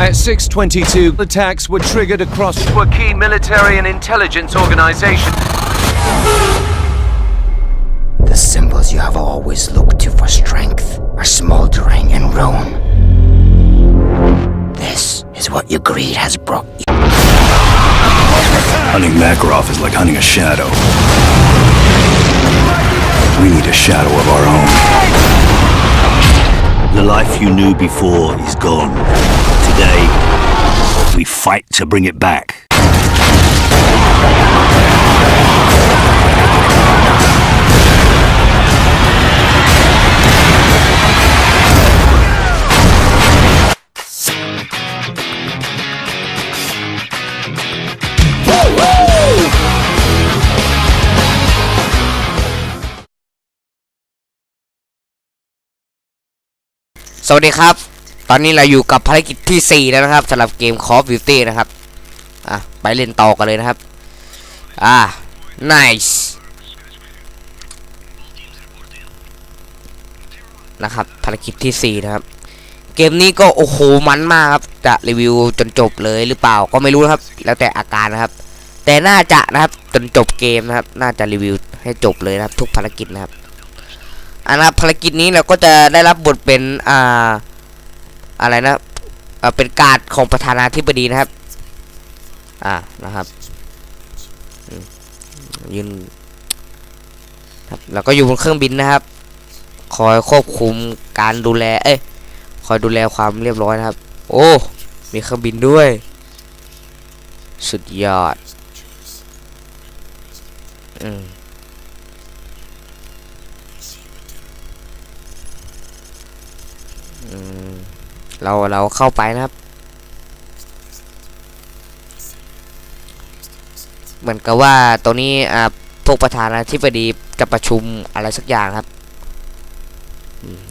At 622, attacks were triggered across a key military and intelligence organization. The symbols you have always looked to for strength are smoldering in ruin. This is what your greed has brought you. Hunting Makarov is like hunting a shadow. We need a shadow of our own. The life you knew before is gone Today, we fight to bring it back. สวัสดีครับ ตอนนี้เราอยู่กับภารกิจที่ 4 แล้วนะครับสำหรับเกม Call of Duty นะครับ อะ ไปเล่นต่อกันเลยนะครับ อ่า nice นะครับ ภารกิจที่ 4 นะครับ เกมนี้ก็ โอ้โห มันมากครับ จะรีวิวจนจบเลยหรือเปล่าก็ไม่รู้นะครับ แล้วแต่อาการนะครับ แต่น่าจะนะครับ จนจบเกมนะครับ น่าจะรีวิวให้จบเลยนะครับ ทุกภารกิจนะครับอันนะครับภารกิจนี้เราก็จะได้รับบทเป็น อ่า อะไรนะเป็นการของประธานาธิบดีนะครับ อ่านะครับยืนครับแล้วก็อยู่บนเครื่องบินนะครับ คอยควบคุมการดูแล เอ้ยคอยดูแลความเรียบร้อยนะครับ โอ้มีเครื่องบินด้วย สุดยอดอืมอืม เราเราเข้าไปนะครับ เหมือนกับว่าตรงนี้อ่าพวกประธานาธิบดีจะประชุมอะไรสักอย่างครับ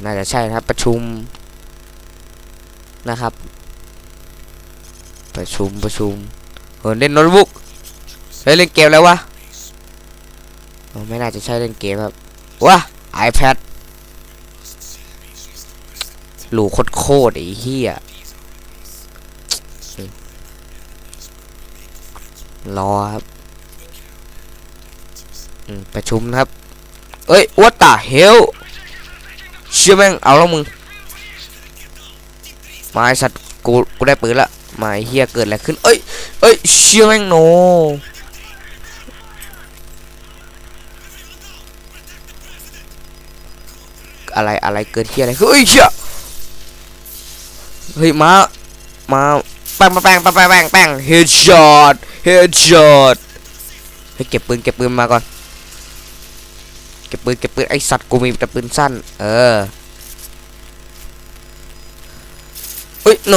น่าจะใช่นะครับ ประชุมนะครับ ประชุมประชุมเออเล่นโน้ตบุ๊กเฮ้ยเล่นเกมแล้ววะไม่น่าจะใช่เล่นเกมครับว้า iPad หลูโคตรโคตรไอ้เหี้ยรอครับประชุมนะครับ เอ้ย what the hell เชื่อแม่งเอาแล้วมึง มาไอสัตว์กูกูได้ปืนละมาไอ้เหี้ยเกิดอะไรขึ้น เอ้ยเอ้ยเชื่อแม่งโนอะไรอะไรเกิดเหี้ยอะไรเอ้ยเหี้ย เฮ้ยมามาแป้งแป้งแป้งแป้งแป้งแป้งเฮดช็อตเฮดช็อตให้เก็บปืนเก็บปืนมาก่อนเก็บปืนเก็บปืนไอสัตว์กูมีแต่ปืนสั้น เออเฮ้ยโน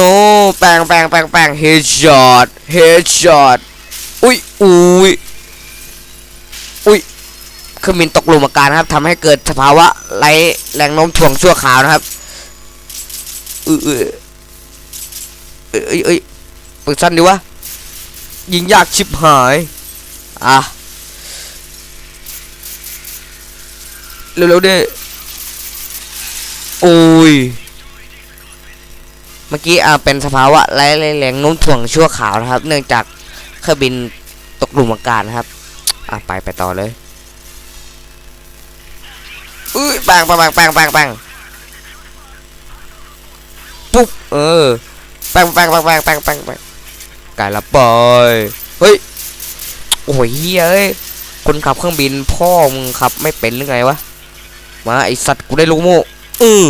แป้งแป้งแป้งแป้งเฮดช็อตเฮดช็อตอุ้ยอุ้ยอุ้ยเครื่องบินตกหลุมอากาศนะครับทำให้เกิดสภาวะไรแรงโน้มถ่วงชั่วคราวนะครับเออ เอ้ยเอ้ยเปืนสั้นดีวะยิงยากชิบหาย อะ เร็วๆดิโอ้ย เมื่อกี้อ่าเป็นสภาวะไร้แรงโน้มถ่วงชั่วขาวนะครับ เนื่องจากเครื่องบินตกหลุมอากาศนะครับ อะไปไปต่อเลยอุ้ยแปงแปงแปงแปงปงแปงปุ๊บเออ แป้งแป้งแป้งแป้งแป้งแป้งแป้งไก่ละปอยเฮ้ยโอ้ยเฮ้ยเอ้ยคนขับเครื่องบินพ่อมึงขับไม่เป็นหรือไงวะมาไอสัตว์กูได้ลูกโม่อือ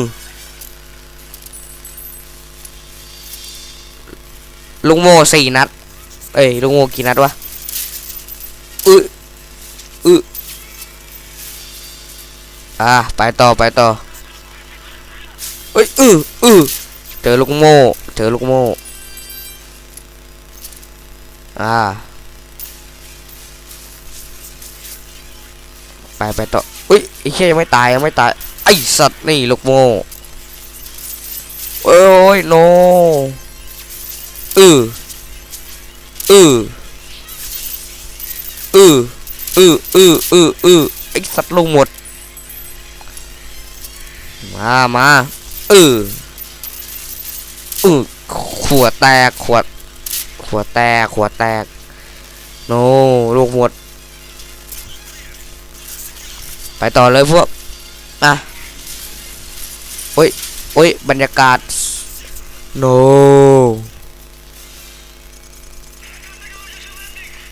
ลูกโม่สี่นัด เอ้ยลูกโม่กี่นัดวะอืออืออะไปต่อไปต่อเอ้ยอืออือเจอลูกโม่ เจอลูกโม่ อ่า ไปไปต่อ อุ้ยไอ้เชี่ยยังไม่ตายยังไม่ตาย ไอสัตว์นี่ลูกโม่โอ้ยโนอืออืออืออืออืออืออือไอสัตว์ลงหมด มา มา อือ อือคขวดแตกขวดขวดแตกขวดแตก โนลูกหมด ไปต่อเลยพวกอะโอ้ยโอ้ยบรรยากาศ โน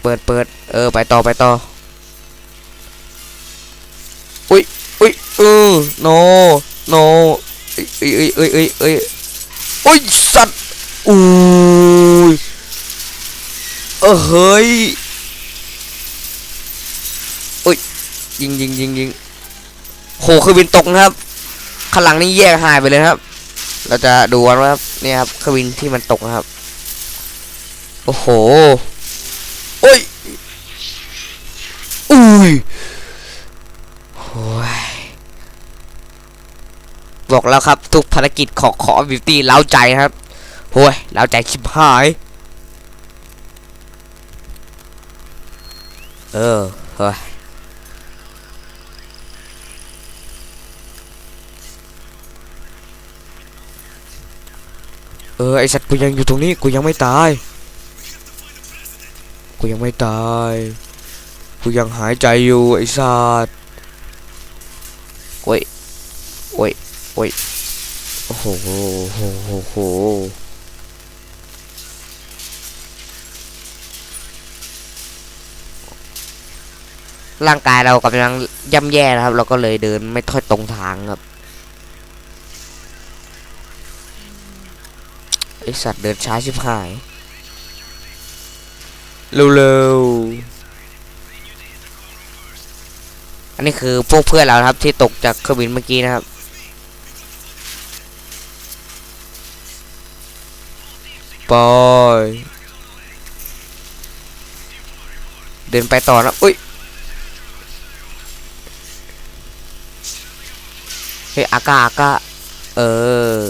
เปิดเปิดเออ ไปต่อไปต่ออุ้ยอุ้ยเออโน โนเอ้ยเอ้ยเอ้ยเอ้ยเอ้ยโอ้ย สัตว์ อุ้ยเออเฮ้ยอุ้ยยิงยิงยิงยิงโหคือบินตกนะครับข้างหลังนี่แยกหายไปเลยครับ เราจะดูกันว่าครับเนี่ยครับเครื่องบินที่มันตกนะครับ โอ้โหโอ้ยอุ้ยโอ้ยบอกแล้วครับ ทุกภารกิจของขอบิวตี้เล้าใจนะครับ โอ้ยเล้าใจชิบหาย เออเฮ้ยเออไอสัตว์กูยังอยู่ตรงนี้กูยังไม่ตาย กูยังไม่ตาย กูยังหายใจอยู่ไอสัตว์โอ้ยโอ้ยโอ้ยโอ้โหโอ้โหโอ้โห ร่างกายเรากำลังย่ำแย่นะครับ เราก็เลยเดินไม่ค่อยตรงทางครับไอสัตว์เดินช้าชิบหาย เร็วๆ อันนี้คือพวกเพื่อนเรานะครับที่ตกจากเครื่องบินเมื่อกี้นะครับ ปอย เดินไปต่อนะอุ้ย เฮ้ยอากาอากาเออ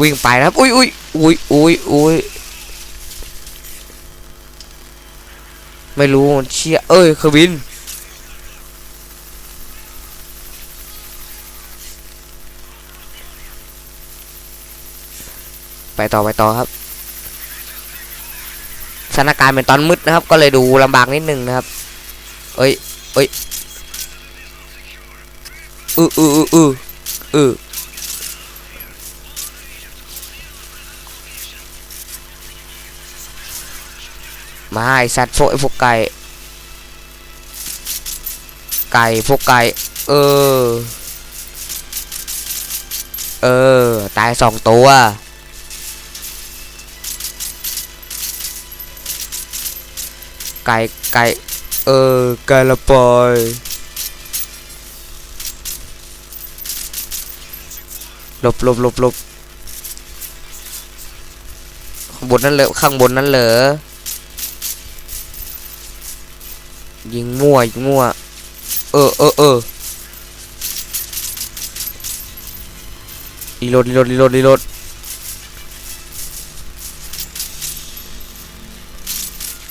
วิ่งไปนะครับ อุ้ยอุ้ยอุ้ยอุ้ยอุ้ยไม่รู้มันเชี่ยเอ้ยเครื่องบินไปต่อไปต่อครับ สถานการณ์เป็นตอนมืดนะครับ ก็เลยดูลำบากนิดนึงนะครับ เอ้ยเอ้ยอืออืออืออืออือมาไอสัตว์พวกไอพวกไก่ ไก่พวกไก่ เออ เออ ตายสองตัว ไก่ไก่เออไก่ละปอยหลบหลบหลบหลบข้างบนนั่นเลยข้างบนนั่นเหรอยิงมั่วยิงมั่ว เออเออเออรีโหลดรีโหลดรีโหลดรีโหลด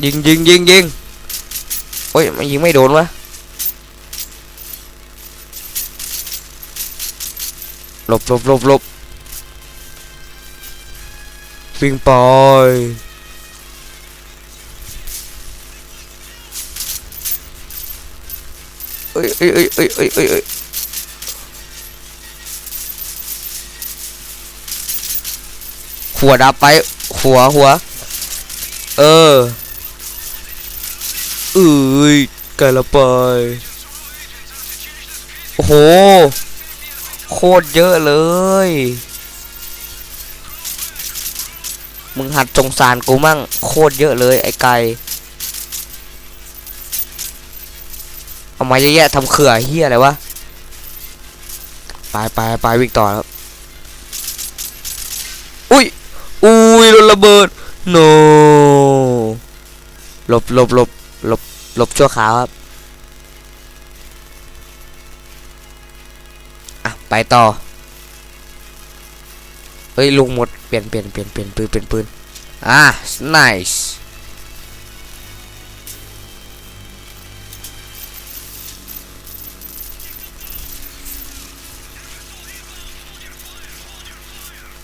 ยิงยิงยิงยิงโอ้ยมันยิงไม่โดนวะหลบหลบหลบหลบวิ่งไปเอ้ยเอ้ยเอ้ยเอ้ยเอ้ยเอ้ยเอ้ยหัวดับไป หัวหัว เออ เอ้ยไก่ละไป โอ้โห โคตรเยอะเลย มึงหัดสงสารกูมั่ง โคตรเยอะเลยไอ้ไก่เอามาเยอะแยะทำเขื่อเฮียอะไรวะ ไปไปไปวิ่งต่อครับ อุ้ย อุ้ยโดนระเบิด โนหลบหลบหลบ หลบหลบชั่วขาวครับ อะ ไปต่อ เฮ้ยลุงหมด เปลี่ยนเปลี่ยนเปลี่ยนเปลี่ยนปืนเปลี่ยนปืน อะ nice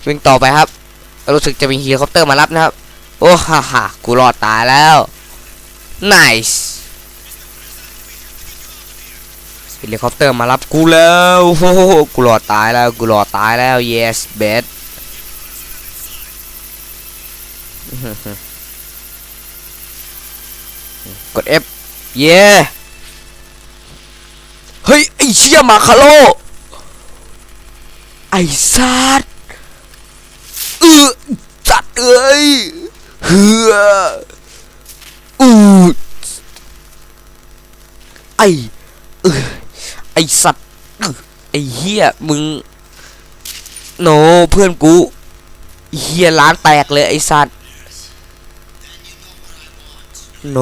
วิ่งต่อไปครับ รู้สึกจะมีเฮลิคอปเตอร์มารับนะครับ โอ้ฮ่าฮ่ากูรอดตายแล้ว nice เฮลิคอปเตอร์มารับกูแล้วโอ้โหกูรอดตายแล้วกูรอดตายแล้ว yes bet กด F เย้เฮ้ย ไอเชี่ยมาคาโล ไอสัตว์เออจัดเอ้ยเฮืออู ไอเออไอสัตว์เออไอเฮียมึงโนเพื่อนกูเฮียร้านแตกเลยไอสัตว์โน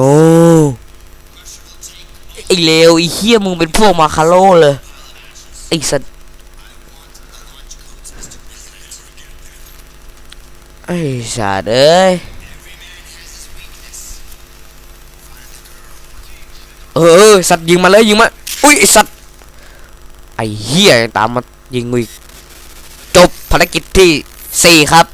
ไอเลวไอเฮียมึงเป็นพวกมาคาโลเลยไอสัตว์ไอสัตว์เอ้ย เออสัตว์ยิงมาเลยยิงมาอุ้ยไอสัตว์ไอเหี้ยตามมายิงอีกจบภารกิจที่สี่ครับ